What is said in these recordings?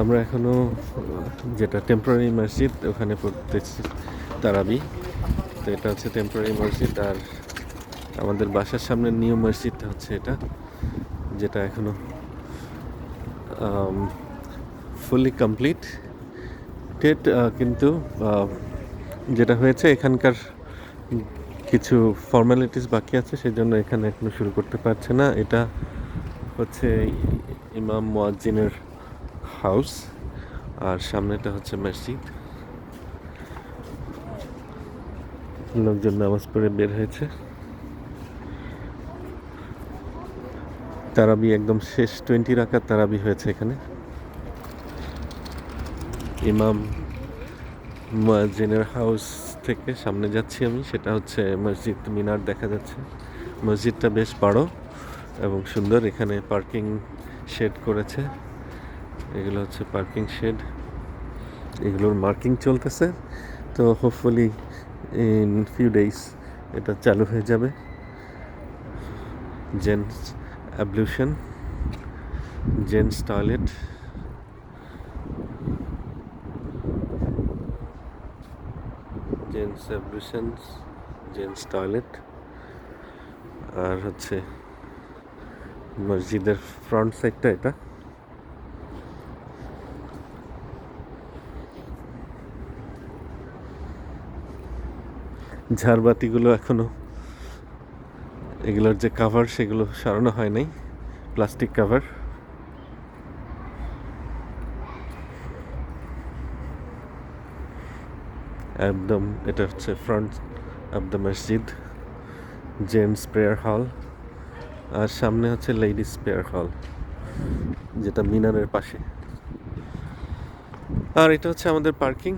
আমরা এখনও যেটা টেম্পোরারি মসজিদ, ওখানে পড়তেছি তারাবি। তো এটা হচ্ছে টেম্পোরারি মসজিদ, আর আমাদের বাসার সামনে নিউ মসজিদটা হচ্ছে এটা, যেটা এখনও ফুলি কমপ্লিট টেট কিন্তু যেটা হয়েছে, এখানকার কিছু ফর্মালিটিস বাকি আছে সেই জন্য এখানে এখনও শুরু করতে পারছে না। এটা হচ্ছে ইমাম মুয়াজ্জিনের হাউস, আর সামনেটা হচ্ছে মসজিদ। লোকজন নামাজ পড়ে বের হয়েছে। তারাবি একদম শেষ, টোয়েন্টি রাখার তারাবি হয়েছে এখানে। ইমাম মুয়াজ্জিনের হাউস থেকে সামনে যাচ্ছি আমি, সেটা হচ্ছে মসজিদ মিনার দেখা যাচ্ছে। মসজিদটা বেশ বড় এবং সুন্দর, এখানে পার্কিং শেড করেছে। এগুলো হচ্ছে পার্কিং শেড এগুলোর মার্কিং চলতেছে। তো হোপফুলি ইন ফিউ ডেইস এটা চালু হয়ে যাবে। Gents ablution gents toilet gents ablutions gents toilet আর হচ্ছে মসজিদের ফ্রন্ট সাইডটা এটা। ঝাড়বাতিগুলো এখনও, এগুলোর যে কাভার সেগুলো সরানো হয় নাই প্লাস্টিক কাভার একদম, এটা হচ্ছে ফ্রন্ট অফ দ্য মসজিদ জেন্টস প্রেয়ার হল আর সামনে হচ্ছে লেডিস প্রেয়ার হল যেটা মিনারের পাশে। আর এটা হচ্ছে আমাদের পার্কিং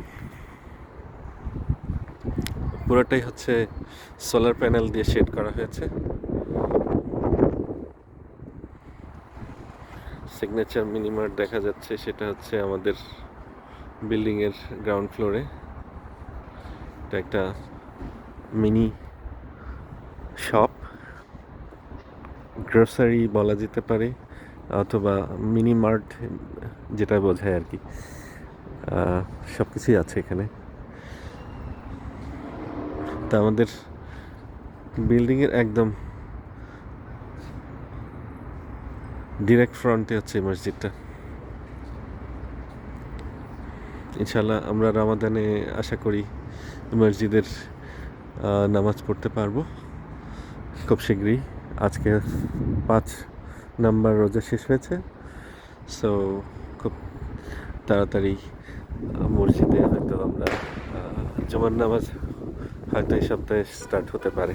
পুরোটাই হচ্ছে সোলার প্যানেল দিয়ে শেড করা হয়েছে। সিগনেচার মিনিমার দেখা যাচ্ছে, সেটা হচ্ছে আমাদের বিল্ডিংয়ের গ্রাউন্ড ফ্লোরে এটা একটা মিনি শপ গ্রোসারি বলা যেতে পারে, অথবা মিনি মার্ট যেটা বোঝায় আর কি। সব কিছুই আছে এখানে। তা আমাদের বিল্ডিংয়ের একদম ডিরেক্ট ফ্রন্টে হচ্ছে এই মসজিদটা। ইনশাল্লাহ আমরা রামাদানে আশা করি মসজিদের নামাজ পড়তে পারব খুব শীঘ্রই। আজকে পাঁচ নাম্বার রোজা শেষ হয়েছে সো খুব তাড়াতাড়ি মসজিদে হয়তো আমরা জুমার নামাজ হয়তো এই সপ্তাহে স্টার্ট হতে পারে।